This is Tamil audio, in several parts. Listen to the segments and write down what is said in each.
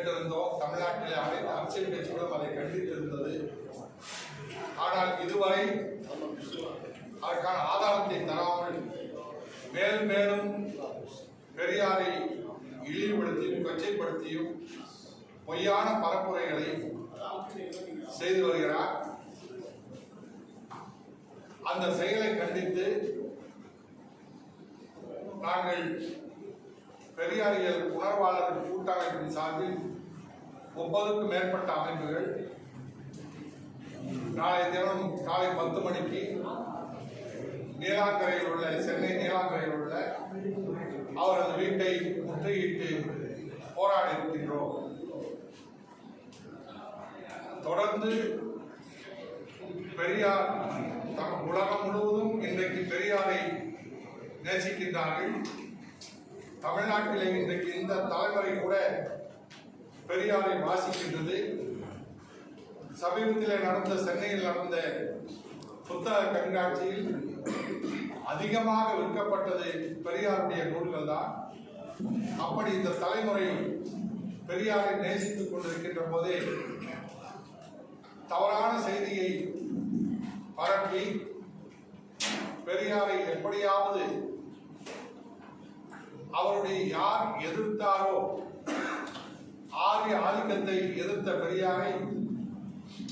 கேட்டிருந்தோம். தமிழ்நாட்டில் அனைத்து அரசியல் கட்சிகளும் அதை கண்டித்திருந்தது ஆனால் இதுவரை அதற்கான ஆதாரத்தை தராமல் மேலும் மேலும் பெரியாரை இழிவுபடுத்தியும் கொச்சைப்படுத்தியும் பொய்யான பரப்புரைகளை செய்து வருகிறார். அந்த செயலை கண்டித்து நாங்கள் பெரியாரியல் உணர்வாளர் கூட்டமைப்பின் சார்பில் முப்பதுக்கும் மேற்பட்ட அமைப்புகள் நாளை தினம் காலை பத்து மணிக்கு நீலாங்கரையில் உள்ள சென்னை நீலாங்கரையில் உள்ள அவரது வீட்டை முற்றுகையிட்டு போராடி இருக்கின்றோம். தொடர்ந்து பெரியார் தம் உலகம் முழுவதும் இன்றைக்கு பெரியாரை நேசிக்கின்றார்கள். தமிழ்நாட்டிலே இன்றைக்கு இந்த தலைமுறை கூட பெரியாரை வாசிக்கின்றது. சமீபத்தில் நடந்த சென்னையில் நடந்த புத்தக கண்காட்சியில் அதிகமாக விற்கப்பட்டது பெரியாருடைய நூல்கள் தான். அப்படி இந்த தலைமுறை பெரியாரை நேசித்துக் கொண்டிருக்கின்ற போதே தவறான செய்தியை பரப்பி பெரியாரை எப்படியாவது அவருடைய யார் எதிர்த்தாரோ ஆரிய ஆதிக்கத்தை எதிர்த்த பெரியாரை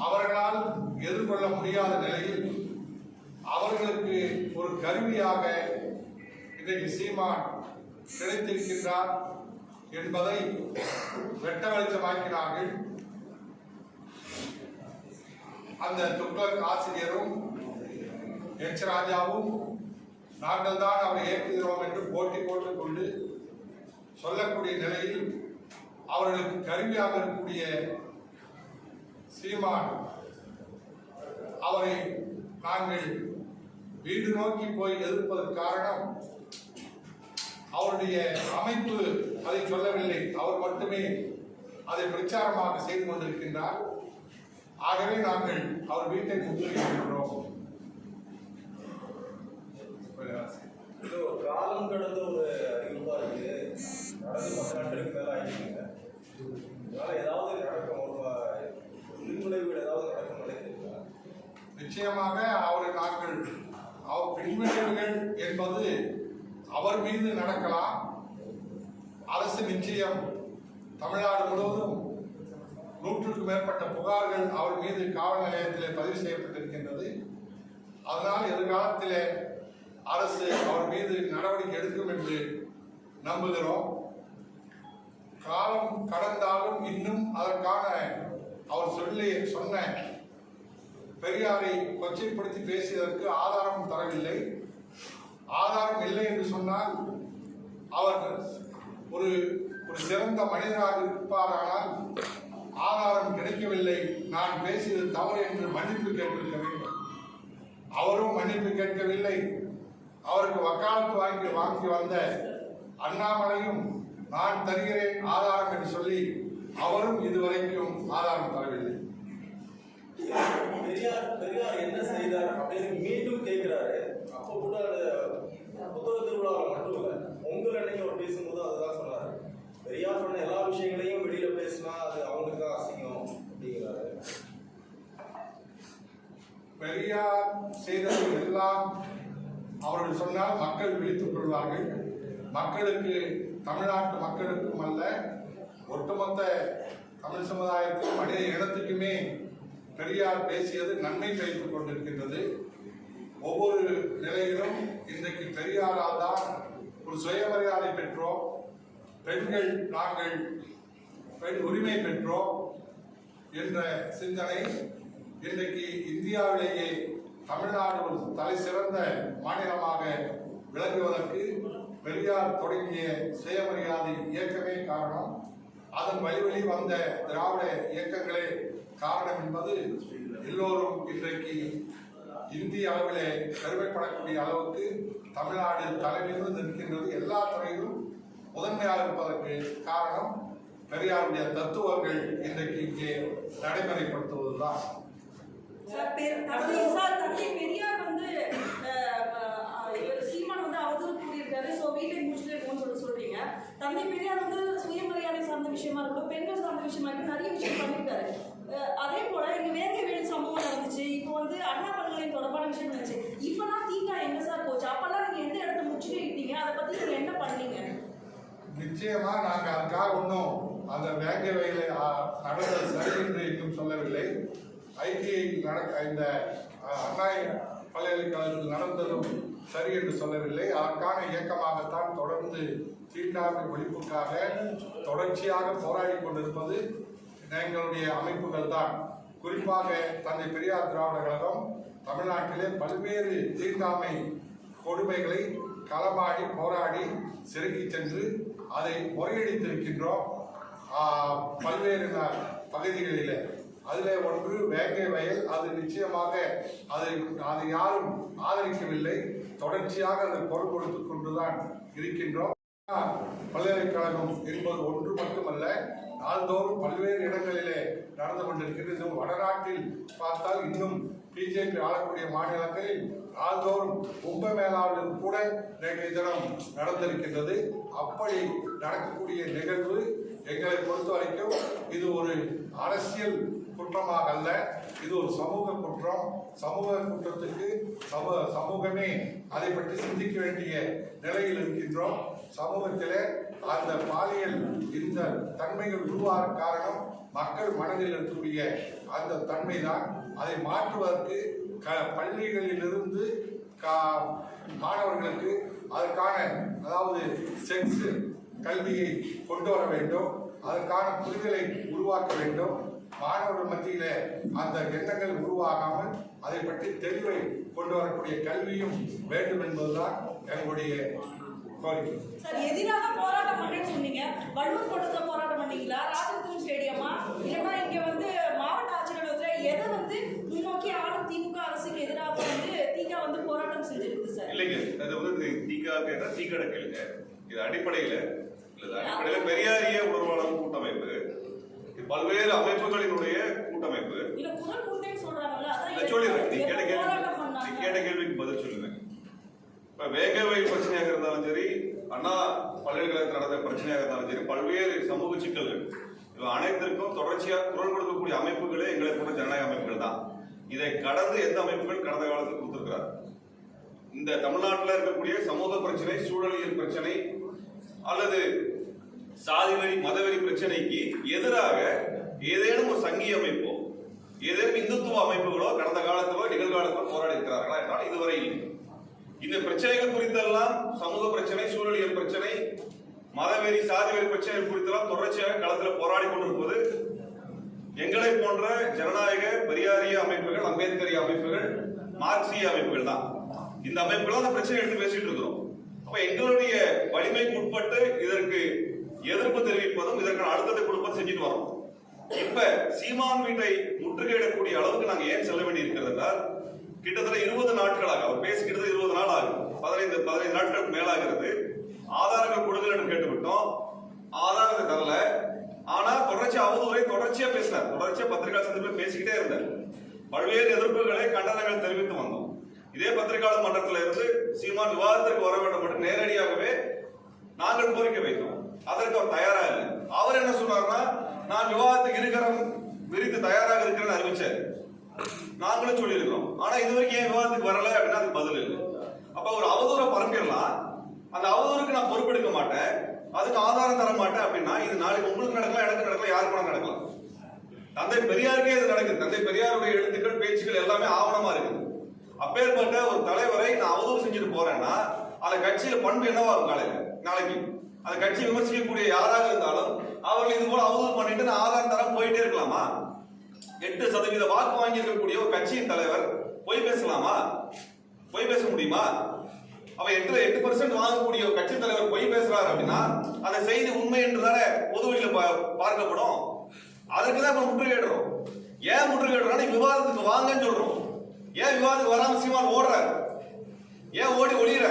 அவர்களால் எதிர்கொள்ள முடியாத நிலையில் அவர்களுக்கு ஒரு கருவியாக இன்றைக்கு சீமான் கிடைத்திருக்கின்றார் என்பதை வெட்ட வெளிச்சமாக்கினார்கள் அந்த துக்ளக் ஆசிரியரும் எச். ராஜாவும் நாங்கள் தான் அவரை ஏற்றுகிறோம் என்று போட்டி போட்டுக் கொண்டு சொல்லக்கூடிய நிலையில் அவர்களுக்கு கருவியாக இருக்கக்கூடிய சீமான் அவரை நாங்கள் வீடு நோக்கி போய் எதிர்ப்பதற்கு காரணம் அவருடைய அமைப்பு அதை சொல்லவில்லை. அவர் மட்டுமே அதை பிரச்சாரமாக செய்து கொண்டிருக்கின்றார். ஆகவே நாங்கள் அவர் வீட்டை முற்றுகையிடுகிறோம். காலம் கடந்த ஒரு அறிவிப்பா இருக்கு நடந்து பத்து நாட்களுக்கு மேல ஆயிடுச்சுங்க அதனால ஏதாவது நடக்கும் ஒரு ஏதாவது நடக்கும் நினைக்கிறீங்களா நிச்சயமாக அவரை நாங்கள் அவர் பின்விளைவுகள் என்பது அவர் மீது நடக்கலாம். அரசு நிச்சயம் தமிழ்நாடு முழுவதும் நூற்றுக்கும் மேற்பட்ட புகார்கள் அவர் மீது காவல் நிலையத்தில் பதிவு செய்யப்பட்டிருக்கின்றது. அதனால் எதிர்காலத்திலே அரசு அவர் மீது நடவடிக்கை எடுக்கும் என்று நம்புகிறோம். காலம் கடந்தாலும் இன்னும் அதற்கான அவர் சொல்லி சொன்ன பெரியாரை கொச்சைப்படுத்தி பேசியதற்கு ஆதாரம் தரவில்லை. ஆதாரம் இல்லை என்று சொன்னால் அவர் ஒரு ஒரு சிறந்த மனிதராக இருப்பாரானால் ஆதாரம் கிடைக்கவில்லை. நான் பேசியது தவறு என்று மன்னிப்பு கேட்டிருக்க வேண்டும். அவரும் மன்னிப்பு கேட்கவில்லை. அவருக்கு வக்காலத்து வாங்கி வாங்கி வந்த அண்ணாமலையும் நான் தருகிறேன் ஆதாரம் என்று சொல்லி அவரும் இதுவரைக்கும் ஆதாரம் தரவில்லை. பெரியார் பெரியார் என்ன செய்தார் அப்படின்னு மீண்டும் கேட்கிறாரு. அப்போ கூட புத்தக திருவிழாவில் மட்டும் இல்லை உங்கள் அன்னைக்கு அவர் பேசும்போது அதுதான் சொன்னாரு. பெரியார் சொன்ன எல்லா விஷயங்களையும் வெளியில பேசினா அது அவங்களுக்கு தான் அசிங்கம் அப்படிங்கிறாரு. பெரியார் செய்தது எல்லாம் அவர்கள் சொன்னால் மக்கள் விழித்துக் கொள்வார்கள் மக்களுக்கு தமிழ்நாட்டு மக்களுக்கும் அல்ல ஒட்டுமொத்த தமிழ் சமுதாயத்துக்கும் மனித இனத்துக்குமே பெரியார் பேசியது நன்மை செய்து கொண்டிருக்கின்றது. ஒவ்வொரு நிலையிலும் இன்றைக்கு பெரியாரால் தான் ஒரு சுயமரியாதை பெற்றோம். பெண்கள் நாங்கள் பெண் உரிமை பெற்றோம் என்ற சிந்தனை இன்றைக்கு இந்தியாவிலேயே தமிழ்நாடு ஒரு தலை சிறந்த மாநிலமாக விளங்குவதற்கு பெரியார் தொடங்கிய சுயமரியாதை இயக்கமே காரணம். அதன் வழி வழி வந்த திராவிட இயக்கங்களே காரணம் என்பது எல்லோரும் இன்றைக்கு இந்திய அளவிலே பெருமைப்படக்கூடிய அளவுக்கு தமிழ்நாடு தலைமையிலிருந்து நிற்கின்றது. எல்லா துறையிலும் முதன்மையாக இருப்பதற்கு காரணம் பெரியாருடைய தத்துவங்கள் இன்றைக்கு இங்கே நடைமுறைப்படுத்துவதுதான். சார், தந்தை பெரியார் வந்து அஹ், அஹ், இவர் சீமான் வந்து அவதூறு கூறியிருக்காரு. ஸோ வீட்டை முடிச்சுட்டு இருக்கோம்னு சொல்லி சொல்றீங்க. தந்தை பெரியார் வந்து சுயமரியாதை சார்ந்த விஷயமா இருக்கட்டும் பெண்கள் சார்ந்த விஷயமா இருக்கட்டும் நிறைய விஷயம் பண்ணியிருக்காரு. அஹ், அதே போல இங்க வேங்கை வேலு சம்பவம் நடந்துச்சு. இப்போ வந்து அண்ணா பல்கலை தொடர்பான விஷயம் நடந்துச்சு. இப்பெல்லாம் தீங்கா எங்க சார் போச்சு? அப்பெல்லாம் நீங்க எந்த இடத்த முடிச்சுட்டு இருக்கீங்க அதை பத்தி நீங்க என்ன பண்ணீங்க? நிச்சயமா நாங்க அதுக்காக ஒன்றும் அந்த வேங்க வயலை நடந்தது சரி என்று எங்கும் சொல்லவில்லை. ஐடிஐ நடக்க இந்த அண்ணா பல்கலைக்கழகத்தில் நடந்ததும் சரி என்று சொல்லவில்லை. அதற்கான இயக்கமாகத்தான் தொடர்ந்து தீண்டாமை ஒழிப்புக்காக தொடர்ச்சியாக போராடி கொண்டிருப்பது எங்களுடைய அமைப்புகள் தான். குறிப்பாக தந்தை பெரியார் திராவிட கழகம் தமிழ்நாட்டிலே பல்வேறு தீண்டாமை கொடுமைகளை களமாடி போராடி செருக்கி சென்று அதை முறையடித்திருக்கின்றோம். பல்வேறு பகுதிகளில் பகுதிகளிலே. அதிலே ஒன்று வேங்கை வயல் அது நிச்சயமாக அதை அதை யாரும் ஆதரிக்கவில்லை. தொடர்ச்சியாக அதை பொருள் கொடுத்து கொண்டுதான் இருக்கின்றோம். பல்கலைக்கழகம் என்பது ஒன்று மட்டுமல்ல நாள்தோறும் பல்வேறு இடங்களிலே நடந்து கொண்டிருக்கிறது வடநாட்டில் பார்த்தால் இன்னும் பிஜேபி ஆளக்கூடிய மாநிலங்களில் நாள்தோறும் கும்பமேளாவிலும் கூட நேற்றைய தினம் நடந்திருக்கின்றது. அப்படி நடக்கக்கூடிய நிகழ்வு எங்களை பொறுத்த வரைக்கும் இது ஒரு அரசியல் குற்றமாக அல்ல. இது ஒரு சமூக குற்றம். சமூக குற்றத்துக்கு சமூக சமூகமே அதை பற்றி சிந்திக்க வேண்டிய நிலையில் இருக்கின்றோம். சமூகத்திலே அந்த பாலியல் இந்த தன்மைகள் உருவாக காரணம் மக்கள் மனதில் இருக்கக்கூடிய அந்த தன்மைதான். அதை மாற்றுவதற்கு க பள்ளிகளிலிருந்து கா மாணவர்களுக்கு அதற்கான அதாவது செக்ஸ் கல்வியை கொண்டு வர வேண்டும். அதற்கான புரிதலை உருவாக்க வேண்டும். மாணவர்கள் மத்தியிலே அந்த எண்ணங்கள் உருவாகாமல் அதை பற்றி தெளிவை கொண்டு வரக்கூடிய கல்வியும் வேண்டும் என்பதுதான் எங்களுடைய கோரிக்கை. சார் எதிராக போராட்டம் பண்ணேன்னு சொன்னீங்க. வள்ளுவர் கோட்டத்தில் போராட்டம் பண்ணீங்களா? ராஜத்தூர் ஸ்டேடியமா? இல்லைன்னா இங்க வந்து மாவட்ட ஆட்சியரகத்துல எதை வந்து முன்னோக்கி ஆளும் திமுக அரசுக்கு எதிராக வந்து திக வந்து போராட்டம் செஞ்சிருக்கு சார்? இல்லைங்க. அது வந்து கேட்டா தீக்கடை கேளுங்க. இது அடிப்படையில இல்ல அடிப்படையில பெரியாரிய உணர்வாளர் கூட்டமைப்பு. பல்வேறு அமைப்புகளினுடைய கூட்டமைப்பு. சொல்லிடுறேன். நீ கேட்ட கேள்வி நீ கேட்ட கேள்விக்கு பதில் சொல்லுங்க. இப்ப வேகவை பிரச்சனையாக இருந்தாலும் சரி அண்ணா பல்கலைக்கழகத்தில் நடந்த பிரச்சனையாக இருந்தாலும் சரி பல்வேறு சமூக சிக்கல்கள். இவை அனைத்திற்கும் தொடர்ச்சியாக குரல் கொடுக்கக்கூடிய அமைப்புகளே எங்களை போன்ற ஜனநாயக அமைப்புகள் தான். இதை கடந்து எந்த அமைப்புகள் கடந்த காலத்தில் கொடுத்திருக்கிறார்? இந்த தமிழ்நாட்டில் இருக்கக்கூடிய சமூக பிரச்சனை சூழலியல் பிரச்சனை அல்லது சாதிவெறி மதவெறி பிரச்சனைக்கு எதிராக ஏதேனும் ஒரு சங்கி அமைப்போ ஏதேனும் இந்துத்துவ அமைப்புகளோ கடந்த காலத்திலோ நிகழ்காலத்திலோ போராடி இருக்கிறார்களா என்றால் இதுவரை இல்லை. இந்த பிரச்சனைகள் குறித்தெல்லாம் சமூக பிரச்சனை சூழலியல் பிரச்சனை மதவெறி சாதிவெறி பிரச்சனை குறித்தெல்லாம் தொடர்ச்சியாக களத்தில் போராடி கொண்டிருப்பது எங்களை போன்ற ஜனநாயக பெரியாரிய அமைப்புகள் அம்பேத்கரிய அமைப்புகள் மார்க்சிய அமைப்புகள் தான். இந்த அமைப்புகள் அந்த பிரச்சனை எடுத்து பேசிட்டு இருக்கிறோம். அப்ப எங்களுடைய வலிமைக்கு உட்பட்டு இதற்கு எதிர்ப்பு தெரிவிப்பதும் இதற்கான அழுத்தத்தை கொடுப்பதும் செஞ்சுட்டு வரோம். இப்ப சீமான் வீட்டை முற்றுகையிடக்கூடிய அளவுக்கு நாங்க ஏன் செல்ல வேண்டி இருக்கிறது என்றால் கிட்டத்தட்ட இருபது நாட்களாக அவர் பேசி கிட்டத்தட்ட இருபது நாள் ஆகும் பதினைந்து பதினைந்து நாட்களுக்கு மேலாகிறது. ஆதாரங்கள் கொடுங்கள் என்று கேட்டுவிட்டோம். ஆதாரத்தை தரல. ஆனா தொடர்ச்சி அவதூறை தொடர்ச்சியா பேசினார். தொடர்ச்சியா பத்திரிகா சந்திப்பில் பேசிக்கிட்டே இருந்தார். பல்வேறு எதிர்ப்புகளை கண்டனங்கள் தெரிவித்து வந்தோம். இதே பத்திரிகையாளர் மன்றத்தில் இருந்து சீமான் விவாதத்திற்கு வர வேண்டும் என்று நேரடியாகவே நாங்கள் கோரிக்கை வைத்தோம். அதற்கு அவர் தயாரா இல்லை அவர் என்ன சொன்னார்னா நான் விவாதத்துக்கு இருக்கிறோம் விரித்து தயாராக இருக்கிறேன்னு அறிவிச்சார். நாங்களும் சொல்லியிருக்கிறோம். ஆனா இது வரைக்கும் ஏன் விவாதத்துக்கு வரல அப்படின்னா அதுக்கு பதில் இல்லை. அப்ப ஒரு அவதூற பரப்பிடலாம். அந்த அவதூறுக்கு நான் பொறுப்பெடுக்க மாட்டேன். அதுக்கு ஆதாரம் தர மாட்டேன் அப்படின்னா இது நாளைக்கு உங்களுக்கு நடக்கலாம் எனக்கு நடக்கலாம் யாருக்கு வேணா நடக்கலாம். தந்தை பெரியாருக்கே இது நடக்குது. தந்தை பெரியாருடைய எழுத்துக்கள் பேச்சுக்கள் எல்லாமே ஆவணமா இருக்குது. அப்பேற்பட்ட ஒரு தலைவரை நான் அவதூறு செஞ்சுட்டு போறேன்னா அந்த கட்சியில பண்பு என்னவா இருக்கும் நாளைக்கு? நாளைக்கு. அந்த கட்சி விமர்சிக்கக்கூடிய யாராக இருந்தாலும் அவர்கள் இது போல அவதூறு பண்ணிட்டு நான் ஆதார் தரம் போயிட்டே இருக்கலாமா? எட்டு சதவீத வாக்கு வாங்கி இருக்கக்கூடிய ஒரு கட்சியின் தலைவர் பொய் பேசலாமா? பொய் பேச முடியுமா? அவ எட்டு எட்டு பர்சன்ட் வாங்கக்கூடிய ஒரு கட்சி தலைவர் பொய் பேசுறாரு அப்படின்னா அந்த செய்தி உண்மை என்று தானே பொதுவெளியில பார்க்கப்படும். அதுக்கு தான் இப்ப முற்றுகையிடுறோம் ஏன் முற்றுகையிடுறோம் விவாதத்துக்கு வாங்கன்னு சொல்றோம். ஏன் விவாதத்துக்கு வராம சீமான் ஓடுறாரு? ஏன் ஓடி ஒளியிற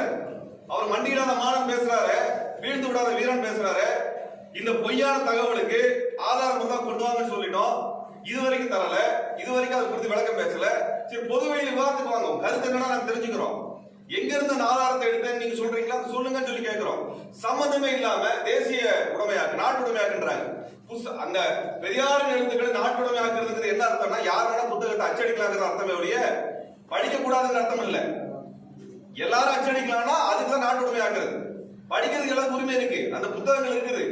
அவர் மண்டியிடாத மானம் பேசுறாரு. வீழ்ந்து விடாத வீரன் பேசுறாரு. இந்த பொய்யான தகவலுக்கு ஆதாரம் தான் கொண்டு வாங்கன்னு சொல்லிட்டோம். இது வரைக்கும் தரல. இது வரைக்கும் அதை குறித்து விளக்கம் பேசல. சரி பொதுவெளியில் விவாதத்துக்கு வாங்க. கருத்து என்னன்னா நாங்க தெரிஞ்சுக்கிறோம். எங்க இருந்து அந்த ஆதாரத்தை எடுத்தேன்னு நீங்க சொல்றீங்களா? அதை சொல்லுங்கன்னு சொல்லி கேட்கிறோம் சம்பந்தமே இல்லாம தேசிய உடமையாக்கு நாட்டு உடமையாக்குன்றாங்க. புஸ்த- அந்த பெரியாரின் எழுத்துக்களை நாட்டு உடமையாக்குறதுக்கு என்ன அர்த்தம்னா யார் வேணா புத்தகத்தை அச்சடிக்கலாங்கிற அர்த்தமே ஒழிய படிக்க கூடாதுங்கிற அர்த்தம் இல்லை. எல்லாரும் அச்சடிக்கலாம்னா அதுக்கு தான் நாட்டு உடைமையாக்குறது படிக்கிறதுக்கு எல்லாம் உரிமை இருக்கு. அந்த புத்தகங்கள் இருக்குது.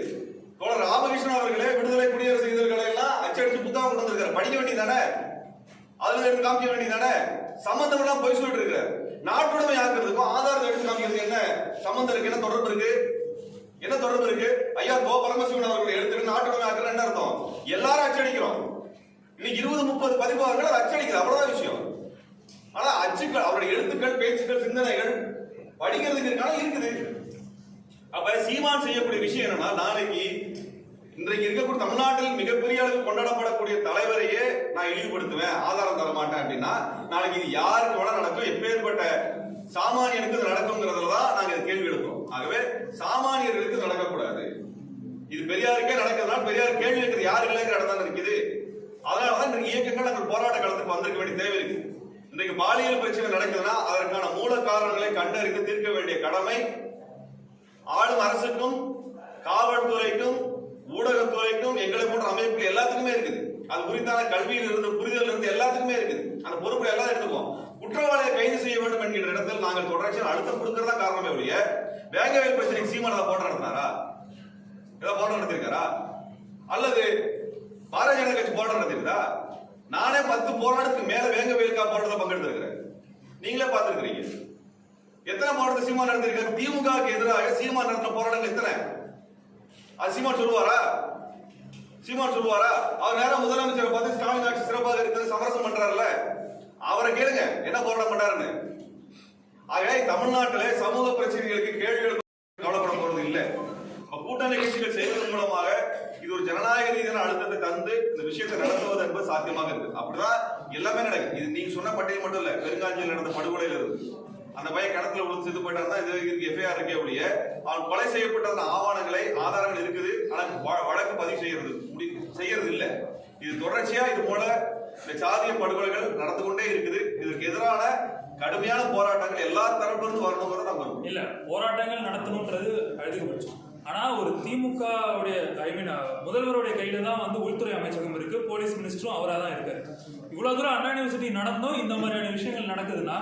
தோழர் ராமகிருஷ்ணன் அவர்களே விடுதலை குடியரசு இதழ்களை எல்லாம் அச்சடிச்சு புத்தகம் கொண்டு வந்திருக்காரு. படிக்க வேண்டியதானே அதுல எடுத்து காமிக்க வேண்டியதானே சம்பந்தம் எல்லாம் போய் சொல்லிட்டு இருக்காரு நாட்டுடைமை ஆக்குறதுக்கும் ஆதாரத்தை எடுத்து காமிக்கிறதுக்கு என்ன சம்பந்தம் இருக்கு? என்ன தொடர்பு இருக்கு? என்ன தொடர்பு இருக்கு? ஐயா கோ பரமசிவன் அவர்கள் எடுத்துட்டு நாட்டுடைமை ஆக்குறது என்ன அர்த்தம்? எல்லாரும் அச்சடிக்கிறோம். இன்னைக்கு இருபது முப்பது பதிப்பாளர்கள் அச்சடிக்கிறது. அவ்வளவுதான் விஷயம். ஆனா அச்சுக்கள் அவருடைய எழுத்துக்கள் பேச்சுக்கள் சிந்தனைகள் படிக்கிறதுக்கு இருக்கான இருக்குது. அப்ப சீமான் செய்யக்கூடிய விஷயம் என்னன்னா நாளைக்கு இன்றைக்கு இருக்கக்கூடிய தமிழ்நாட்டில் மிகப்பெரிய அளவில் கொண்டாடப்படக்கூடிய தலைவரையே நான் இழிவுபடுத்துவேன் ஆதாரம் தர மாட்டேன் அப்படின்னா நாளைக்கு இது யாருக்கு வேணா நடக்கும் எப்பேற்பட்ட சாமானியனுக்கு இது நடக்குங்கிறதுல தான் நாங்க இதை கேள்வி எடுக்கிறோம் ஆகவே சாமானியர்களுக்கு நடக்கக்கூடாது. இது பெரியாருக்கே நடக்கிறதுனால பெரியார் கேள்வி கேட்கறது யார் இல்லைங்கிற இடம் தான் இருக்குது. அதனாலதான் இன்றைக்கு இயக்கங்கள் நாங்கள் போராட்ட காலத்துக்கு வந்திருக்க வேண்டிய தேவை இருக்கு இன்றைக்கு பாலியல் பிரச்சனை நடக்குதுன்னா அதற்கான மூல காரணங்களை கண்டறிந்து தீர்க்க வேண்டிய கடமை ஆளும் அரசுக்கும் காவல்துறைக்கும் ஊடகத்துறைக்கும் எங்களை போன்ற அமைப்புகள் எல்லாத்துக்குமே இருக்குது. அது குறித்தான கல்வியில் இருந்து புரிதல் இருந்து எல்லாத்துக்குமே இருக்குது. அந்த பொறுப்பை எல்லாம் எடுத்துக்கோம் குற்றவாளியை கைது செய்ய வேண்டும் என்கிற இடத்தில் நாங்கள் தொடர்ச்சியாக அழுத்தம் கொடுக்கறதா காரணமே ஒழிய வேங்கவேல் பிரச்சனைக்கு சீமான போராட்டம் நடத்தினாரா? ஏதாவது போராட்டம் நடத்திருக்காரா அல்லது பாரதிய ஜனதா கட்சி போராட்டம் நடத்திருந்தா நானே பத்து போராட்டத்துக்கு மேல வேங்க வேலுக்கா போராட்டத்தில் பங்கெடுத்திருக்கிறேன் நீங்களே பார்த்திருக்கிறீங்க. எத்தனை போராட்டத்தை சீமா நடந்திருக்காரு திமுகவுக்கு எதிராக சீமா நடத்தின போராட்டங்கள் எத்தனை? அது சீமான் சொல்லுவாரா? சீமான் சொல்லுவாரா? அவர் நேரம் முதலமைச்சரை பார்த்து ஸ்டாலின் ஆட்சி சிறப்பாக இருக்கிறது சமரசம் பண்றாருல்ல. அவரை கேளுங்க என்ன போராட்டம் பண்றாருன்னு. ஆக தமிழ்நாட்டிலே சமூக பிரச்சனைகளுக்கு கேள்வி ஒரு ஜனநாயக ரீதியான அழுத்தத்தை தந்து இந்த விஷயத்தை நடத்துவது என்பது சாத்தியமாக இருக்கு. அப்படிதான் எல்லாமே நடக்கும் இது நீங்க சொன்ன பட்டியல் மட்டும் இல்ல பெருங்காஞ்சியில் நடந்த படுகொலையில இருந்து. அந்த பையன் கிணத்துல விழுந்து செத்து போயிட்டாருன்னா இது இதுக்கு எஃப்ஐஆர் இருக்கே ஒழிய அவன் கொலை செய்யப்பட்ட அந்த ஆவணங்களை ஆதாரங்கள் இருக்குது. ஆனா வ- வழக்கு பதிவு செய்யறது முடி செய்யறது இல்ல. இது தொடர்ச்சியா இது போல இந்த சாதிய படுகொலைகள் நடந்து கொண்டே இருக்குது. இதற்கு எதிரான கடுமையான போராட்டங்கள் எல்லா இருந்து வரணுங்கிறத நம்ம. இல்ல போராட்டங்கள் நடத்தணுன்றது அதிகபட்சம் ஆனா ஒரு திமுக உடைய ஐ மீன் முதல்வருடைய கையில தான் வந்து உள்துறை அமைச்சகம் இருக்கு போலீஸ் மினிஸ்டரும் அவரா தான் இருக்காரு. இவ்வளவு தூரம் அண்ணா யூனிவர்சிட்டி நடந்தும் இந்த மாதிரியான விஷயங்கள் நடக்குதுன்னா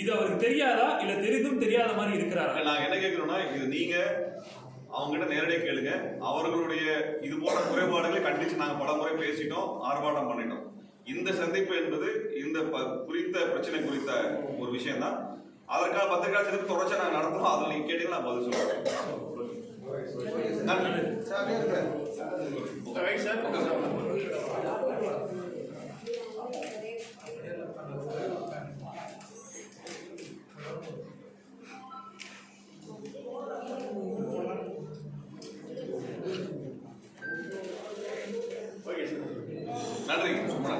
இது அவருக்கு தெரியாதா? இல்ல தெரிந்தும் தெரியாத மாதிரி இருக்கிறாரா? நாங்க என்ன கேட்கிறோம்னா இது நீங்க அவங்க கிட்ட நேரடியாக கேளுங்க. அவர்களுடைய இது போன்ற குறைபாடுகளை கண்டிச்சு நாங்க பல முறை பேசிட்டோம் ஆர்ப்பாட்டம் பண்ணிட்டோம். இந்த சந்திப்பு என்பது இந்த ப- குறித்த பிரச்சனை குறித்த ஒரு விஷயம் தான் அதற்கான பத்திரிகை சந்திப்பு தொடர்ச்சி நாங்க நடத்துறோம் அதில் நீங்க கேட்டீங்கன்னா நான் பதில் சொல்றேன். நன்றி. ஓகே நன்றி. சும்மா